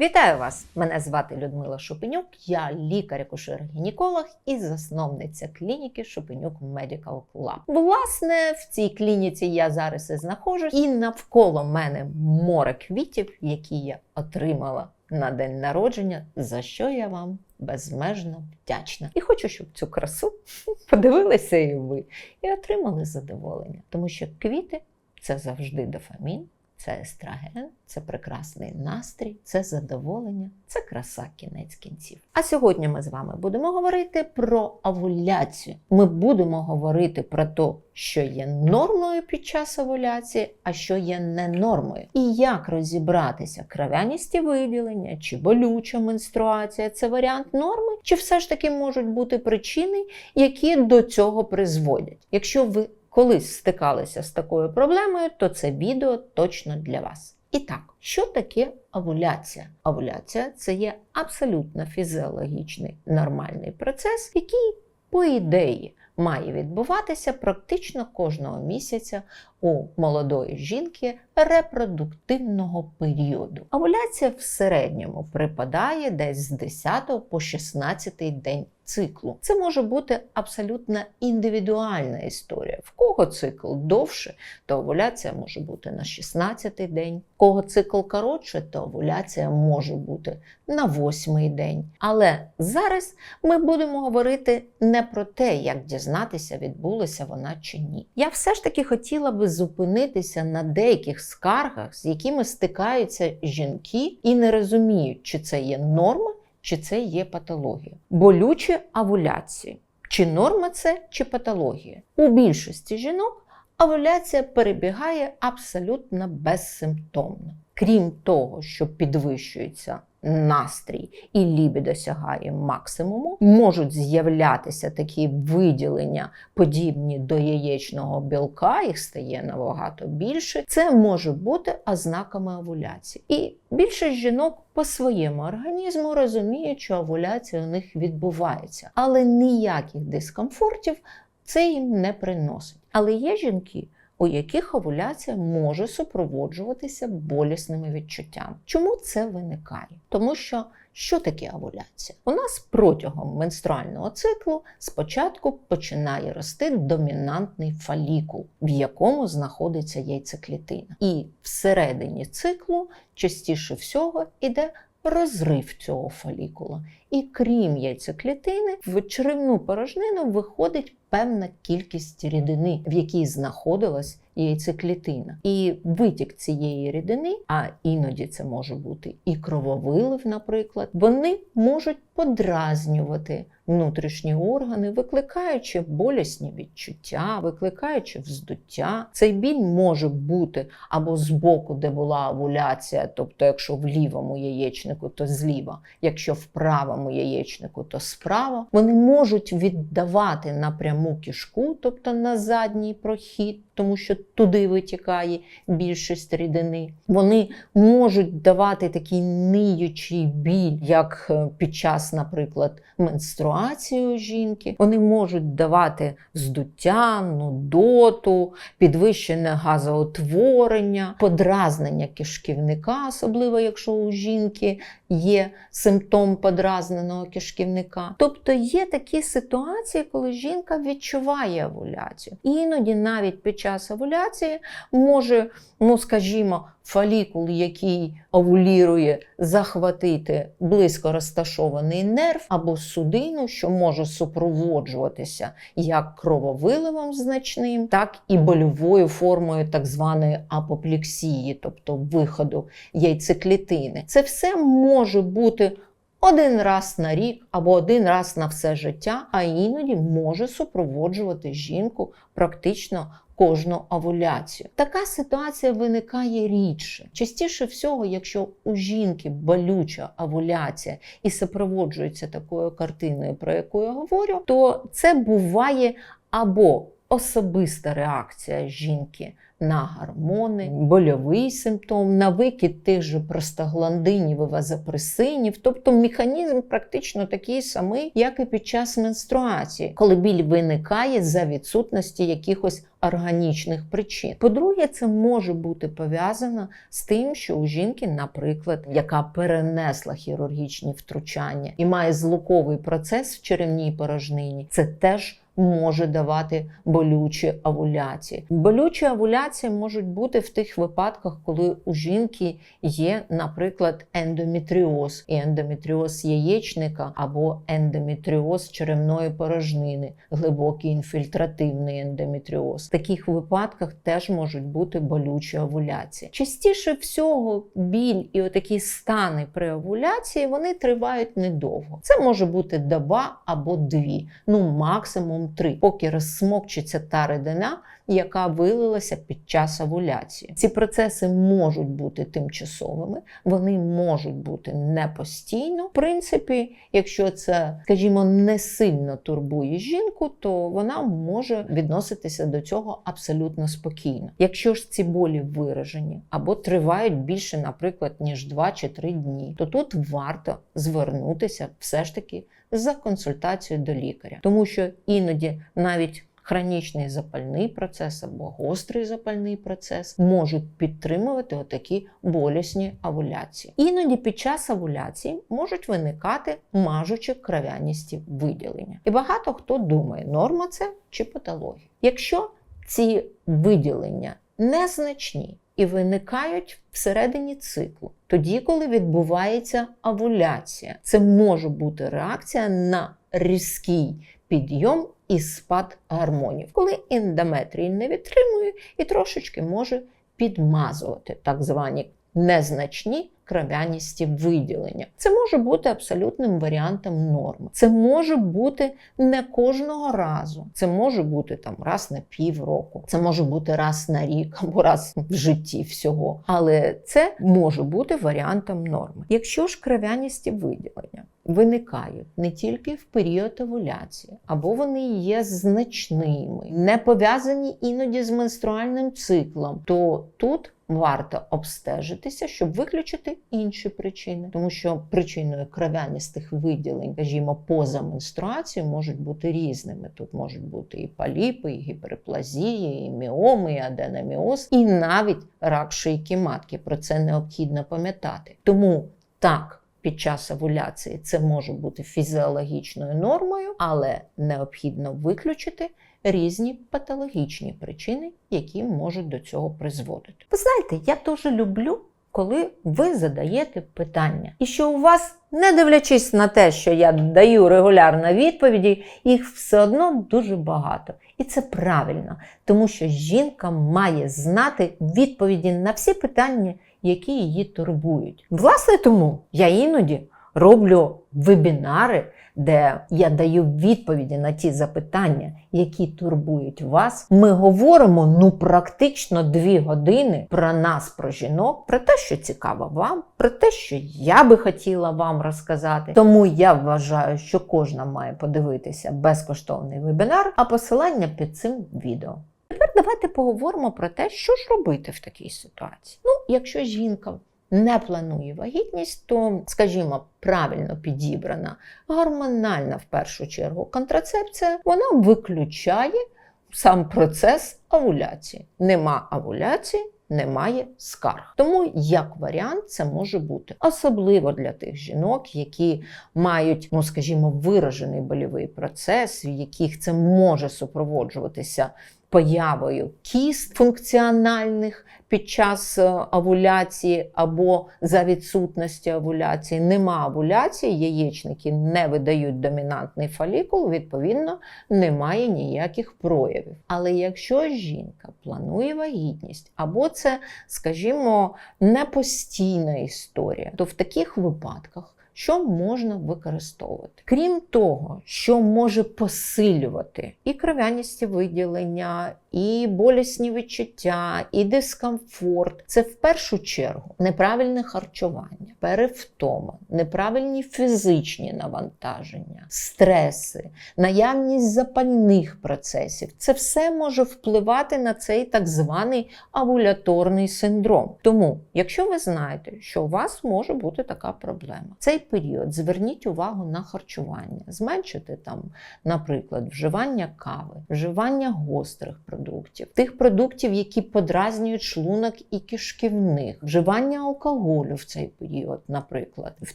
Вітаю вас! Мене звати Людмила Шупенюк, я лікар-акушер-гінеколог і засновниця клініки Шупенюк Medical Club. Власне, в цій клініці я зараз і знаходжусь, і навколо мене море квітів, які я отримала на день народження, за що я вам безмежно вдячна. І хочу, щоб цю красу подивилися і ви, і отримали задоволення, тому що квіти це завжди дофамін. Це естраген, це прекрасний настрій, це задоволення, це краса кінець кінців. А сьогодні ми з вами будемо говорити про овуляцію. Ми будемо говорити про те, що є нормою під час овуляції, а що є не нормою. І як розібратися, кров'яністі виділення чи болюча менструація це варіант норми, чи все ж таки можуть бути причини, які до цього призводять. Якщо ви колись стикалися з такою проблемою, то це відео точно для вас. І так, що таке овуляція? Овуляція це є абсолютно фізіологічний нормальний процес, який, по ідеї, має відбуватися практично кожного місяця у молодої жінки репродуктивного періоду. Овуляція в середньому припадає десь з 10 по 16 день циклу. Це може бути абсолютно індивідуальна історія. В кого цикл довше, то овуляція може бути на 16-й день. В кого цикл коротше, то овуляція може бути на 8-й день. Але зараз ми будемо говорити не про те, як дізнатися, відбулася вона чи ні. Я все ж таки хотіла би зупинитися на деяких скаргах, з якими стикаються жінки і не розуміють, чи це є норма чи це є патологія. Болючі овуляції. Чи норма це, чи патологія? У більшості жінок овуляція перебігає абсолютно безсимптомно. Крім того, що підвищується настрій і лібі досягає максимуму, можуть з'являтися такі виділення, подібні до яєчного білка, їх стає набагато більше. Це може бути ознаками овуляції. І більшість жінок по своєму організму розуміють, що овуляція у них відбувається, але ніяких дискомфортів це їм не приносить. Але є жінки у яких овуляція може супроводжуватися болісними відчуттями. Чому це виникає? Тому що що таке овуляція? У нас протягом менструального циклу спочатку починає рости домінантний фолікул, в якому знаходиться яйцеклітина. І всередині циклу частіше всього іде розрив цього фолікула. І крім яйцеклітини, в черевну порожнину виходить певна кількість рідини, в якій знаходилась яйцеклітина. І витік цієї рідини, а іноді це може бути і крововилив, наприклад, вони можуть подразнювати внутрішні органи, викликаючи болісні відчуття, викликаючи вздуття. Цей біль може бути або з боку, де була овуляція, тобто, якщо в лівому яєчнику, то зліва, якщо в правому яєчнику, то справа. Вони можуть віддавати напряму кишку, тобто на задній прохід, тому що туди витікає більшість рідини. Вони можуть давати такий ниючий біль, як е, під час, наприклад, менструації жінки. Вони можуть давати здуття, нудоту, підвищене газоутворення, подразнення кишківника, особливо якщо у жінки є симптом подразненого кишківника. Тобто є такі ситуації, коли жінка відчуває овуляцію. Іноді навіть під час овуляції може, ну скажімо, фолікул, який овулірує, захватити близько розташований нерв або судину, що може супроводжуватися як крововиливом значним, так і больовою формою так званої апоплексії, тобто виходу яйцеклітини. Це все може бути. Один раз на рік або один раз на все життя, а іноді може супроводжувати жінку практично кожну овуляцію. Така ситуація виникає рідше. Частіше всього, якщо у жінки болюча овуляція і супроводжується такою картиною, про яку я говорю, то це буває або особиста реакція жінки на гормони, больовий симптом, на викид тих же простагландинів і вазопресинів. Тобто механізм практично такий самий, як і під час менструації, коли біль виникає за відсутності якихось органічних причин. По-друге, це може бути пов'язано з тим, що у жінки, наприклад, яка перенесла хірургічні втручання і має злуковий процес в черевній порожнині, це теж може давати болючі овуляції. Болючі овуляції можуть бути в тих випадках, коли у жінки є, наприклад, ендометріоз, і ендометріоз яєчника або ендометріоз черевної порожнини, глибокий інфільтративний ендометріоз. В таких випадках теж можуть бути болючі овуляції. Частіше всього біль і отакі стани при овуляції вони тривають недовго. Це може бути доба або дві, ну максимум три, поки розсмокчиться та рідина, яка вилилася під час овуляції. Ці процеси можуть бути тимчасовими, вони можуть бути не постійно. В принципі, якщо це, скажімо, не сильно турбує жінку, то вона може відноситися до цього абсолютно спокійно. Якщо ж ці болі виражені або тривають більше, наприклад, ніж 2 чи 3 дні, то тут варто звернутися все ж таки за консультацією до лікаря, тому що іноді навіть Хронічний запальний процес або гострий запальний процес можуть підтримувати отакі болісні овуляції. Іноді під час овуляції можуть виникати мажучі кров'яністі виділення. І багато хто думає, норма це чи патологія. Якщо ці виділення незначні і виникають всередині циклу, тоді, коли відбувається овуляція, це може бути реакція на різкий підйом і спад гормонів, коли ендометрій не відтримує і трошечки може підмазувати так звані незначні кров'яністі виділення. Це може бути абсолютним варіантом норми. Це може бути не кожного разу. Це може бути там раз на півроку, це може бути раз на рік або раз в житті всього. Але це може бути варіантом норми. Якщо ж кров'яністі виділення виникають не тільки в період овуляції, або вони є значними, не пов'язані іноді з менструальним циклом, то тут варто обстежитися, щоб виключити інші причини, тому що причиною кров'яністих виділень, скажімо, поза менструацією можуть бути різними. Тут можуть бути і паліпи, і гіперплазії, і міоми, і аденоміоз, і навіть рак шийки матки. Про це необхідно пам'ятати. Тому так. Під час овуляції це може бути фізіологічною нормою, але необхідно виключити різні патологічні причини, які можуть до цього призводити. Ви знаєте, я дуже люблю, коли ви задаєте питання, і що у вас, не дивлячись на те, що я даю регулярно відповіді, їх все одно дуже багато. І це правильно, тому що жінка має знати відповіді на всі питання, які її турбують. Власне, тому я іноді роблю вебінари, де я даю відповіді на ті запитання, які турбують вас. Ми говоримо ну практично дві години про нас, про жінок, про те, що цікаво вам, про те, що я би хотіла вам розказати. Тому я вважаю, що кожна має подивитися безкоштовний вебінар, а посилання під цим відео. Тепер давайте поговоримо про те, що ж робити в такій ситуації. Ну, якщо жінка не планує вагітність, то, скажімо, правильно підібрана гормональна в першу чергу контрацепція, вона виключає сам процес овуляції. Нема овуляції, немає скарг. Тому, як варіант, це може бути особливо для тих жінок, які мають, ну скажімо, виражений больовий процес, в яких це може супроводжуватися появою кіст функціональних під час е, овуляції або за відсутності овуляції. Нема овуляції, яєчники не видають домінантний фолікул, відповідно, немає ніяких проявів. Але якщо жінка планує вагітність, або це, скажімо, не постійна історія, то в таких випадках що можна використовувати. Крім того, що може посилювати і кров'яністі виділення, і болісні відчуття, і дискомфорт це в першу чергу неправильне харчування, перевтома, неправильні фізичні навантаження, стреси, наявність запальних процесів. Це все може впливати на цей так званий овуляторний синдром. Тому, якщо ви знаєте, що у вас може бути така проблема, цей період зверніть увагу на харчування, зменшити там, наприклад, вживання кави, вживання гострих продуктів, тих продуктів, які подразнюють шлунок і кишківник, вживання алкоголю в цей період, наприклад. В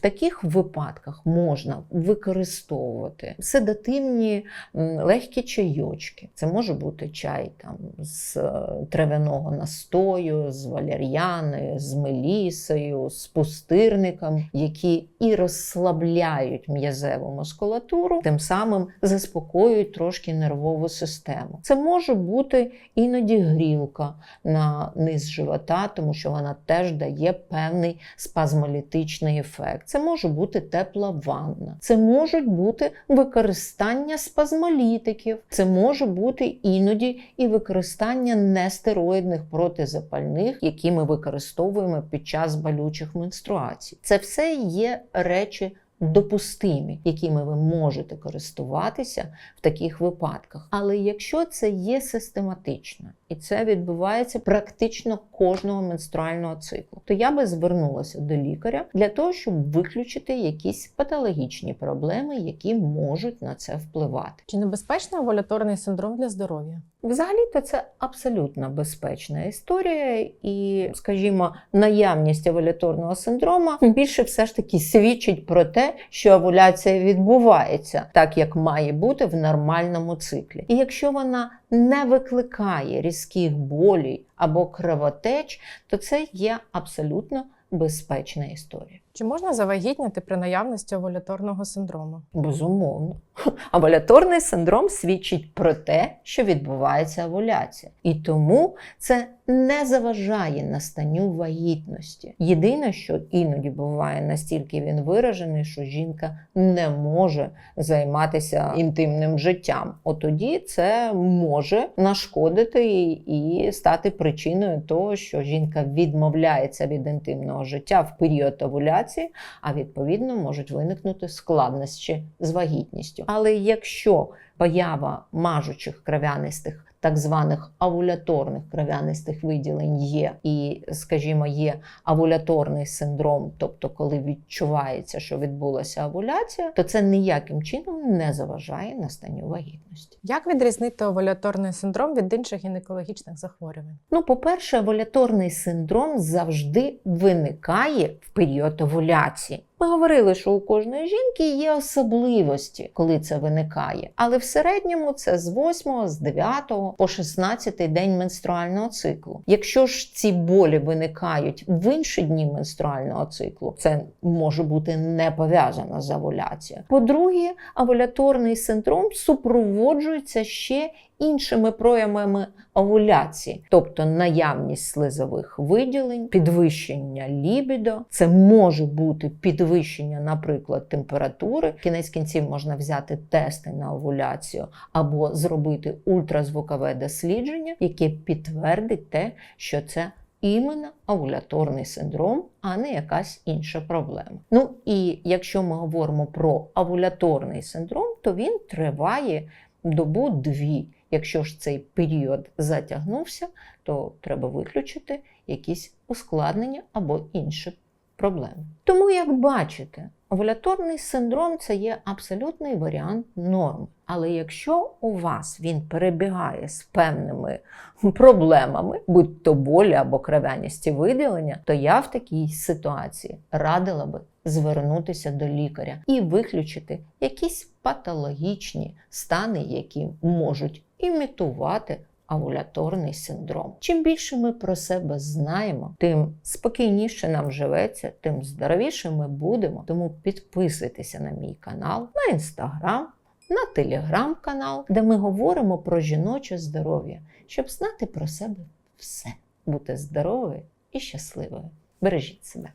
таких випадках можна використовувати седативні легкі чайочки. Це може бути чай там з е, травяного настою, з валер'яною, з мелісою, з пустирником, які і розслабляють м'язеву мускулатуру, тим самим заспокоюють трошки нервову систему. Це може бути іноді грілка на низ живота, тому що вона теж дає певний спазмолітичний ефект. Це може бути тепла ванна, це можуть бути використання спазмолітиків, це може бути іноді і використання нестероїдних протизапальних, які ми використовуємо під час болючих менструацій. Це все є речі. Допустимі, якими ви можете користуватися в таких випадках. Але якщо це є систематично і це відбувається практично кожного менструального циклу, то я би звернулася до лікаря для того, щоб виключити якісь патологічні проблеми, які можуть на це впливати. Чи небезпечний овуляторний синдром для здоров'я? Взагалі-то це абсолютно безпечна історія, і, скажімо, наявність овуляторного синдрому більше все ж таки свідчить про те, що овуляція відбувається так, як має бути в нормальному циклі. І якщо вона не викликає різких болів або кровотеч, то це є абсолютно безпечна історія. Чи можна завагітняти при наявності овуляторного синдрому? Безумовно. Овуляторний синдром свідчить про те, що відбувається овуляція. І тому це не заважає настанню вагітності. Єдине, що іноді буває настільки він виражений, що жінка не може займатися інтимним життям. От тоді це може нашкодити і стати причиною того, що жінка відмовляється від інтимного життя в період овуляції, а відповідно можуть виникнути складнощі з вагітністю. Але якщо поява мажучих кров'янистих так званих овуляторних кров'янистих виділень є, і, скажімо, є овуляторний синдром, тобто коли відчувається, що відбулася овуляція, то це ніяким чином не заважає настанню вагітності. Як відрізнити овуляторний синдром від інших гінекологічних захворювань? Ну, по-перше, овуляторний синдром завжди виникає в період овуляції. Ми говорили, що у кожної жінки є особливості, коли це виникає. Але в середньому це з 8, з 9 по 16 день менструального циклу. Якщо ж ці болі виникають в інші дні менструального циклу, це може бути не пов'язано з овуляцією. По-друге, овуляторний синдром супроводжується ще іншими проявами овуляції, тобто наявність слизових виділень, підвищення лібідо, це може бути підвищення, наприклад, температури. Кінець кінців можна взяти тести на овуляцію або зробити ультразвукове дослідження, яке підтвердить те, що це. Іменно овуляторний синдром, а не якась інша проблема. Ну і якщо ми говоримо про овуляторний синдром, то він триває добу-дві. Якщо ж цей період затягнувся, то треба виключити якісь ускладнення або інші проблеми. Тому, як бачите, овуляторний синдром це є абсолютний варіант норми. Але якщо у вас він перебігає з певними проблемами, будь то болі або кров'яністі виділення, то я в такій ситуації радила би звернутися до лікаря і виключити якісь патологічні стани, які можуть імітувати овуляторний синдром. Чим більше ми про себе знаємо, тим спокійніше нам живеться, тим здоровіше ми будемо. Тому підписуйтеся на мій канал, на інстаграм, на телеграм-канал, де ми говоримо про жіноче здоров'я, щоб знати про себе все, бути здоровою і щасливою. Бережіть себе.